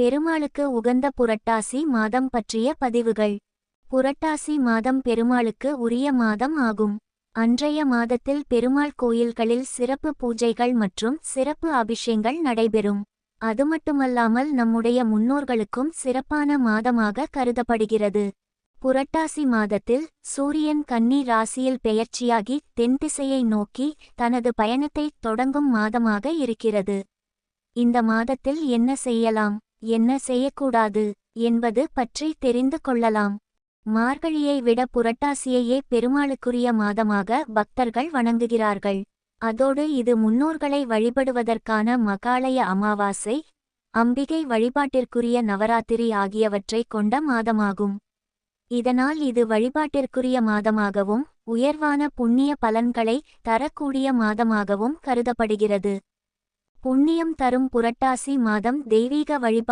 பெருமாளுக்கு உகந்த புரட்டாசி மாதம் பற்றிய பதிவுகள். புரட்டாசி மாதம் பெருமாளுக்கு உரிய மாதம் ஆகும். அன்றைய மாதத்தில் பெருமாள் கோயில்களில் சிறப்பு பூஜைகள் மற்றும் சிறப்பு அபிஷேகங்கள் நடைபெறும். அது மட்டுமல்லாமல் நம்முடைய முன்னோர்களுக்கும் சிறப்பான மாதமாக கருதப்படுகிறது. புரட்டாசி மாதத்தில் சூரியன் கன்னி ராசியில் பெயர்ச்சியாகி தென்திசையை நோக்கி தனது பயணத்தை தொடங்கும் மாதமாக இருக்கிறது. இந்த மாதத்தில் என்ன செய்யலாம்? என்ன செய்யக்கூடாது என்பது பற்றி தெரிந்து கொள்ளலாம். மார்கழியை விட புரட்டாசியையே பெருமாளுக்குரிய மாதமாக பக்தர்கள் வணங்குகிறார்கள். அதோடு இது முன்னோர்களை வழிபடுவதற்கான மகாலய அமாவாசை அம்பிகை வழிபாட்டிற்குரிய நவராத்திரி ஆகியவற்றை கொண்ட மாதமாகும். இதனால் இது வழிபாட்டிற்குரிய மாதமாகவும் உயர்வான புண்ணிய பலன்களை தரக்கூடிய மாதமாகவும் கருதப்படுகிறது. புண்ணியம் தரும் புரட்டாசி மாதம் தெய்வீக வழிபாட்டு